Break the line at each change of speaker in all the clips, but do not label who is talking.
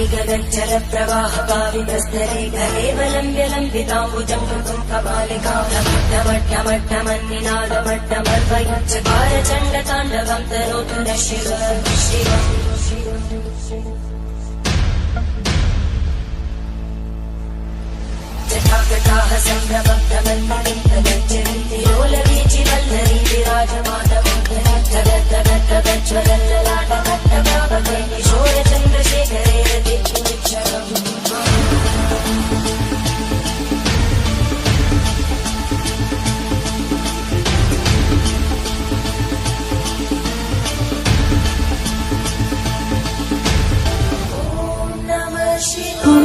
गगज्जलप्रवाहकावितस्तरे कलेवलम्ब्य लम्बिताम्बुजम् कृतुम् कपालिका नमट्टमट्टमन्निनादमट्टमर्वयुच्चकार चण्डताण्डवम् तनोतु न शिव शिव जटाकटाः सम्भ्रमभ्रमन्मलिन्दगच्छन्ति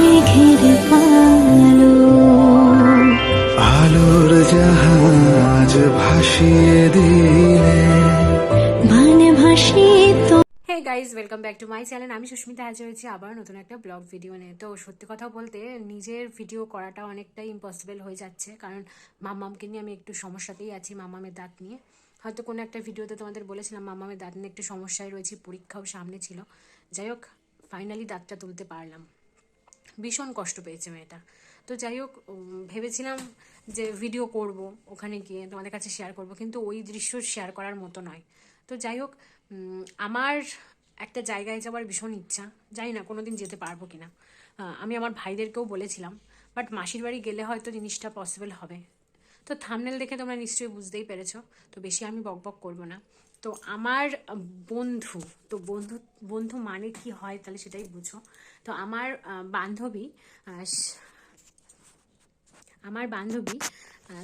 মেঘের পালো
আলোর জাহাজ ভাসিয়ে দিলে।
মানে ভাসিত
hey guys welcome back to my channel আমি সুস্মিতা হাজির হয়েছি আবার নতুন একটা ব্লগ ভিডিও নিয়ে। তো সত্যি কথা বলতে নিজের ভিডিও করাটা অনেকটাই ইম্পসিবল হয়ে যাচ্ছে। কারণ মাম্মামকে নিয়ে আমি একটু সমস্যাতেই আছি মাম্মামের দাঁত নিয়ে। হয়তো কোনো একটা ভিডিওতে তোমাদের বলেছিলাম মাম্মামের দাঁত নিয়ে একটু সমস্যায় রয়েছে পরীক্ষাও সামনে ছিল। যাই হোক ফাইনালি দাঁতটা তুলতে পারলাম। ভীষণ কষ্ট পেয়েছে মেয়েটা। তো যাই হোক ভেবেছিলাম যে ভিডিও করব, ওখানে গিয়ে তোমাদের কাছে শেয়ার করব, কিন্তু ওই দৃশ্য শেয়ার করার মতো নয়। তো যাই হোক আমার একটা জায়গায় যাওয়ার ভীষণ ইচ্ছা, জানি না কোনো দিন যেতে পারব কিনা। আমি আমার ভাইদেরকেও বলেছিলাম বাট মাসির বাড়ি গেলে হয়তো জিনিসটা পসিবল হবে। তো থামনেল দেখে তোমরা নিশ্চয়ই বুঝতেই পেরেছ, তো বেশি আমি বক বক করব না। তো আমার বন্ধু, তো বন্ধু বন্ধু মানে কি হয় তাহলে সেটাই বুঝো। তো আমার বান্ধবী আমার বান্ধবী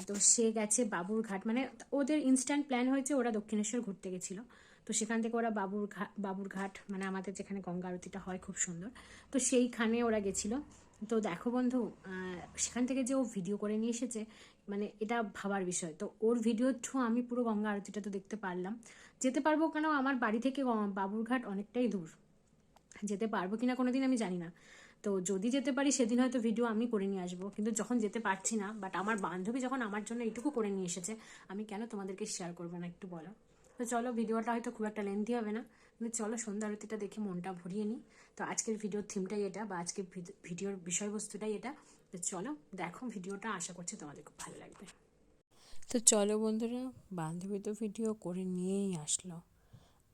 তো সে গেছে বাবুরঘাট মানে ওদের ইনস্ট্যান্ট প্ল্যান হয়েছে ওরা দক্ষিণেশ্বর ঘুরতে গেছিল। তো সেখান থেকে ওরা বাবুর ঘাট বাবুরঘাট মানে আমাদের যেখানে গঙ্গা আরতিটা হয় খুব সুন্দর, তো সেইখানে ওরা গেছিল। তো দেখো বন্ধু সেখান থেকে যে ও ভিডিও করে নিয়ে এসেছে মানে এটা ভাবার বিষয়। তো ওর ভিডিওর থ্রু আমি পুরো গঙ্গা আরতিটা তো দেখতে পারলাম। যেতে পারব কেন? আমার বাড়ি থেকে বাবুরঘাট অনেকটাই দূর। যেতে পারব কিনা কোনো দিন আমি জানি না। তো যদি যেতে পারি, সেদিন হয়তো ভিডিও আমি করে নিয়ে আসব। কিন্তু যখন যেতে পারছি না বাট আমার বান্ধবী যখন আমার জন্য এইটুকু করে নিয়ে এসেছে, আমি কেন তোমাদেরকে শেয়ার করব না একটু বলো? তো চলো ভিডিওটা হয়তো খুব একটা লেন্থি হবে না। চলো সন্ধ্যা আরতিটা দেখে মনটা ভরিয়ে নিই। তো আজকের ভিডিওর থিমটাই এটা, বা আজকের ভিড- ভিডিওর বিষয়বস্তুটাই এটা। তো চলো দেখো ভিডিওটা, আশা করছি তোমাদের খুব ভালো লাগবে। তো চলো বন্ধুরা, বান্ধবী তো ভিডিও করে নিয়েই আসলো।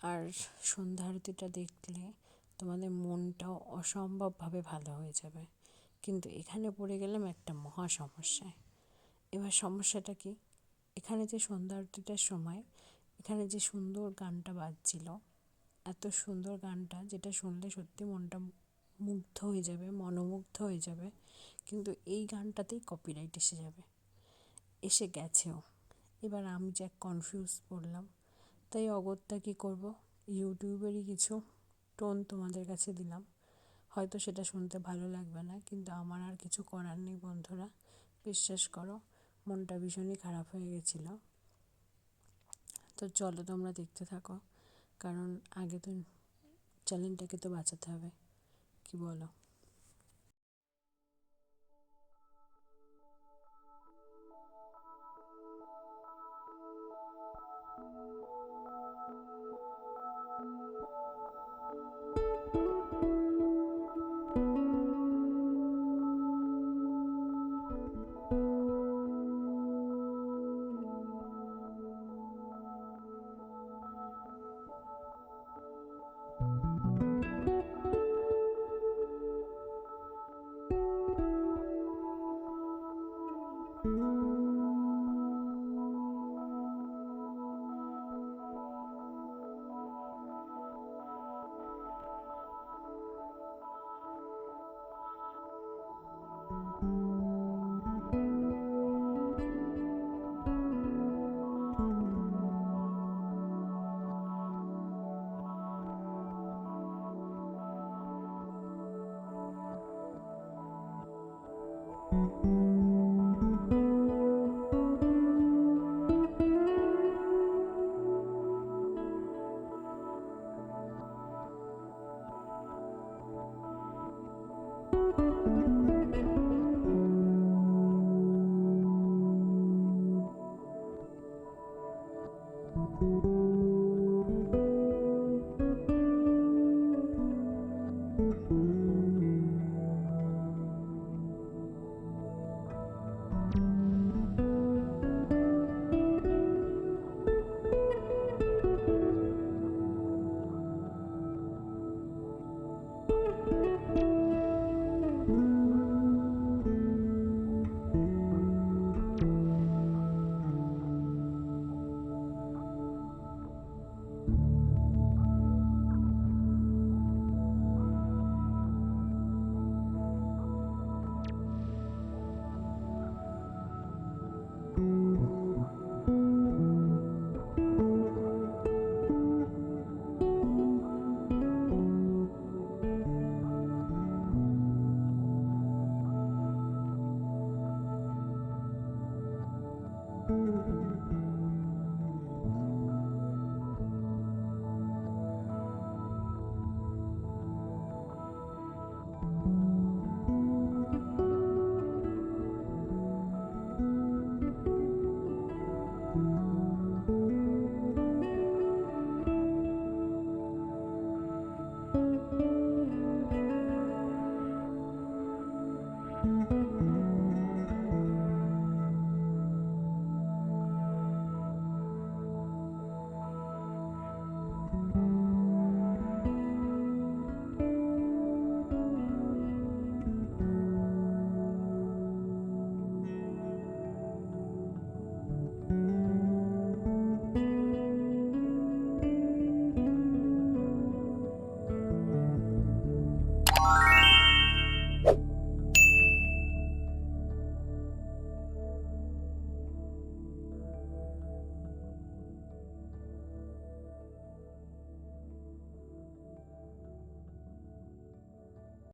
আর সন্ধ্যা আরতিটা দেখলে তোমাদের মনটাও অসম্ভবভাবে ভালো হয়ে যাবে। কিন্তু এখানে পড়ে গেলাম একটা মহা সমস্যায় এবার সমস্যাটা কি? এখানে যে সন্ধ্যা আরতিটার সময়, এখানে যে সুন্দর গানটা বাজছিল এত সুন্দর গানটা, যেটা শুনলে সত্যি মনটা মুগ্ধ হয়ে যাবে, মনোমুগ্ধ হয়ে যাবে। কিন্তু এই গানটাতেই কপিরাইট এসে যাবে। এসে গেছেও। এবার আমি যা কনফিউজ পড়লাম, তাই অগত্যা কী করব? ইউটিউবেরই কিছু টোন তোমাদের কাছে দিলাম। হয়তো সেটা শুনতে ভালো লাগবে না, কিন্তু আমার আর কিছু করার নেই বন্ধুরা। বিশ্বাস করো, মনটা ভীষণই খারাপ হয়ে গেছিল। তো চলো তোমরা দেখতে থাকো। কারণ আগে তো চ্যানেলটাকে তো বাঁচাতে হবে কি বলো?